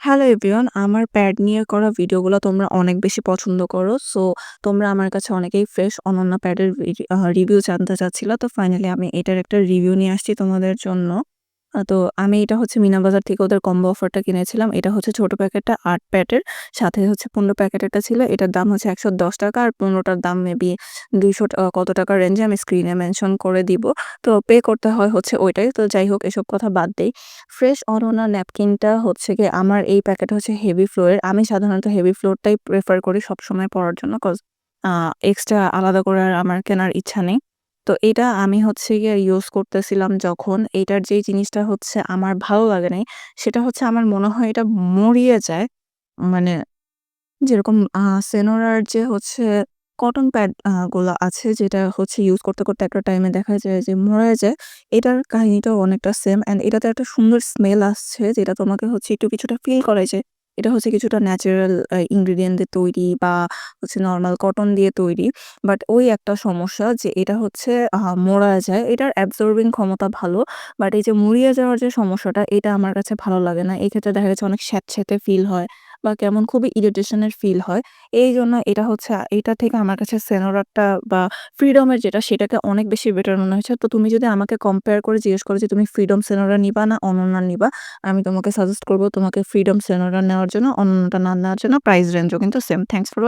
Hello everyone আমার pad নিয়ে করা ভিডিওগুলো তোমরা অনেক বেশি পছন্দ করো। সো তোমরা আমার কাছে অনেকেই ফ্রেশ অনন্যা প্যাডের রিভিউ জানতে চাচ্ছিলো তো ফাইনালি আমি এটার একটা রিভিউ নিয়ে আসছি তোমাদের জন্য। তো আমি এটা হচ্ছে মিনা বাজার থেকে ওদের কম্বো অফারটা কিনেছিলাম। এটা হচ্ছে ছোট প্যাকেটটা ৮ প্যাডের সাথে হচ্ছে ১৫ প্যাকেটেরটা ছিল। এটার দাম হচ্ছে ৳১১০ আর পনেরোটার দাম মেবি ৳২০০ টা কত টাকার রেঞ্জে আমি স্ক্রিনে মেনশন করে দিব। তো পে করতে হয় হচ্ছে ওইটাই। তো যাই হোক, এসব কথা বাদ দেই। ফ্রেশ অনন্যা ন্যাপকিনটা হচ্ছে গিয়ে আমার এই প্যাকেট হচ্ছে হেভি ফ্লোরের আমি সাধারণত হেভি ফ্লোরটাই প্রেফার করি সবসময় পড়ার জন্য। কজ এক্সট্রা আলাদা করে আর আমার কেনার ইচ্ছা নেই। তো এটা আমি হচ্ছে গিয়ে ইউজ করতেছিলাম যখন এইটার যেই জিনিসটা হচ্ছে আমার ভালো লাগে নাই, সেটা হচ্ছে আমার মনে হয় এটা মরিয়ে যায়। মানে যেরকম সেনোরার যে হচ্ছে কটন প্যাডগুলা আছে যেটা হচ্ছে ইউজ করতে, করতে একটা টাইমে দেখা যায় যে মরে যায়। এটার কাহিনীটাও অনেকটা সেম অ্যান্ড এটাতে একটা সুন্দর স্মেল আসছে যেটা তোমাকে হচ্ছে একটু কিছুটা ফিল করায় যে এটা হচ্ছে কিছুটা ন্যাচারাল ইনগ্রিডিয়েন্ট দিয়ে তৈরি বা হচ্ছে নর্মাল কটন দিয়ে তৈরি। বাট ওই একটা সমস্যা যে এটা হচ্ছে মরা যায়। এটার অ্যাবজর্বিং ক্ষমতা ভালো। বাট এই যে মুড়িয়ে যাওয়ার যে সমস্যাটা, এটা আমার কাছে ভালো লাগে না। এক্ষেত্রে দেখা যাচ্ছে অনেক স্যাঁতস্যাঁতে ফিল হয় বা কেমন খুবই ইরিটেশনের ফিল হয়। এই জন্য এটা হচ্ছে, এটা থেকে আমার কাছে সেনোরারটা বা ফ্রিডমের যেটা, সেটাকে অনেক বেশি বেটার মনে হয়েছে। তো তুমি যদি আমাকে কম্পেয়ার করে জিজ্ঞেস করো যে তুমি ফ্রিডম সেনোরা নিবা না অনন্যা নিবা? আমি তোমাকে সাজেস্ট করব তোমাকে ফ্রিডম সেনোরা নেওয়ার জন্য, অনন্যটা না নেওয়ার জন্য। প্রাইস রেঞ্জও কিন্তু সেম। Thanks for